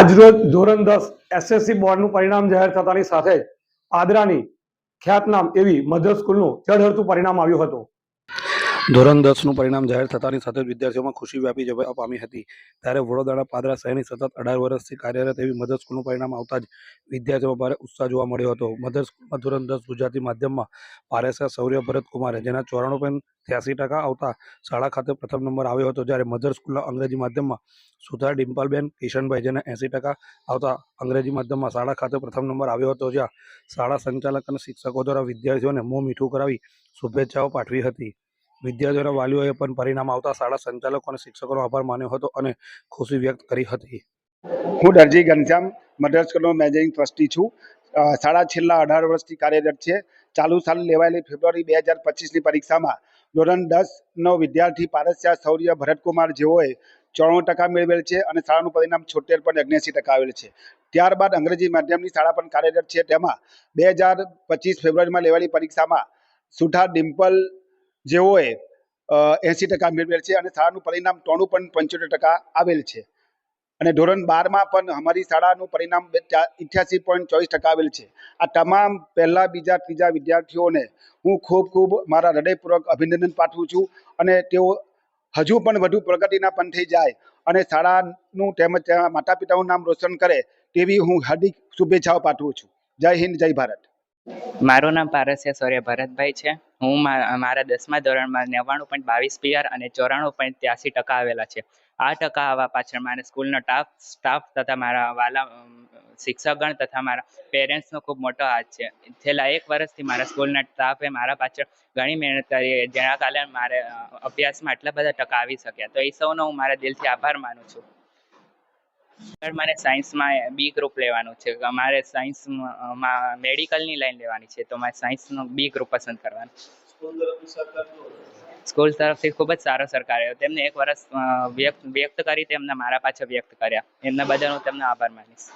આજરોજ ધોરણ દસ એસએસસી બોર્ડનું પરિણામ જાહેર થતાની સાથે જ પાદરાની ખ્યાતનામ એવી મધ્ય સ્કૂલનું ચઢહરતું પરિણામ આવ્યું હતું. ધોરણ દસનું પરિણામ જાહેર થતાની સાથે જ વિદ્યાર્થીઓમાં ખુશી વ્યાપી જવા પામી હતી. ત્યારે વડોદરા પાદરા શહેરની સતત અઢાર વર્ષથી કાર્યરત એવી મધર સ્કૂલનું પરિણામ આવતા જ વિદ્યાર્થીઓમાં ભારે ઉત્સાહ જોવા મળ્યો હતો. મધર સ્કૂલમાં ધોરણ દસ ગુજરાતી માધ્યમમાં પારેસર શૌર્ય ભરત કુમારે જેના ચોરાણું પોઈન્ટ ત્યાસી ટકા આવતા શાળા ખાતે પ્રથમ નંબર આવ્યો હતો, જ્યારે મધર સ્કૂલના અંગ્રેજી માધ્યમમાં સુધા ડિમ્પલબેન, કિશનભાઈ જેને એંસી ટકા આવતા અંગ્રેજી માધ્યમમાં શાળા ખાતે પ્રથમ નંબર આવ્યો હતો, જ્યાં શાળા સંચાલક અને શિક્ષકો દ્વારા વિદ્યાર્થીઓને મોં મીઠું કરાવી શુભેચ્છાઓ પાઠવી હતી. વિદ્યાર્થીઓના વાલીઓએ પણ પરિણામ આવતા શાળા સંચાલકો અને શિક્ષકોનો આભાર માન્યો હતો અને ખુશી વ્યક્ત કરી હતી. હું દરજી ઘનશ્યામ મધર સ્કૂલનો મેનેજિંગ ટ્રસ્ટી છું. શાળા છેલ્લા અઢાર વર્ષથી કાર્યરત છે. ચાલુ સાલ લેવાયેલી ફેબ્રુઆરી બે હજાર પચીસની પરીક્ષામાં ધોરણ દસનો વિદ્યાર્થી પારસ્યા શૌર્ય ભરતકુમાર જેઓએ ચોરાણું ટકા મેળવેલ છે અને શાળાનું પરિણામ છોતેર પોઈન્ટ અગ્યાસી ટકા આવેલ છે. ત્યારબાદ અંગ્રેજી માધ્યમની શાળા પણ કાર્યરત છે. તેમાં બે હજાર પચીસ ફેબ્રુઆરીમાં લેવાયેલી પરીક્ષામાં સુઠા ડિમ્પલ જેઓએ એંસી ટકા મેળવેલ છે અને શાળાનું પરિણામ ત્રણું પણ પંચોતેર ટકા આવેલ છે. અને ધોરણ બારમાં પણ અમારી શાળાનું પરિણામ ઇઠ્યાસી પોઈન્ટ ચોવીસ ટકા આવેલ છે. આ તમામ પહેલા, બીજા, ત્રીજા વિદ્યાર્થીઓને હું ખૂબ ખૂબ મારા હૃદયપૂર્વક અભિનંદન પાઠવું છું અને તેઓ હજુ પણ વધુ પ્રગતિના પંથે જાય અને શાળાનું તેમજ માતા પિતાનું નામ રોશન કરે તેવી હું હાર્દિક શુભેચ્છાઓ પાઠવું છું. જય હિન્દ, જય ભારત. મારું નામ પારસ્યા સૌર્ય ભરતભાઈ છે. હું મારા દસમા ધોરણમાં નવ્વાણું પોઈન્ટ બાવીસ પીઆર અને ચોરાણું પોઈન્ટ ત્યાસી ટકા આવેલા છે. આ ટકા આવવા પાછળ મારા સ્કૂલનો સ્ટાફ સ્ટાફ તથા મારા વાલા શિક્ષકગણ તથા મારા પેરેન્ટ્સનો ખૂબ મોટો હાથ છે. છેલ્લા એક વર્ષથી મારા સ્કૂલના સ્ટાફે મારા પાછળ ઘણી મહેનત કરી જેના કારણે મારે અભ્યાસમાં આટલા બધા ટકા આવી શક્યા. તો એ સૌનો હું મારા દિલથી આભાર માનું છું. સર મારે સાયન્સમાં બી ગ્રુપ લેવાનું છે. મારે સાયન્સમાં મેડિકલની લાઈન લેવાની છે. તો મારે સાયન્સનો બી ગ્રુપ પસંદ કરવાનું. સ્કૂલ તરફથી ખૂબ જ સારો સરકાર આવ્યો. તેમને એક વર્ષ વ્યક્ત વ્યક્ત કરી તેમના મારા પાછળ વ્યક્ત કર્યા. એમના બદલ હું તેમનો આભાર માનીશ.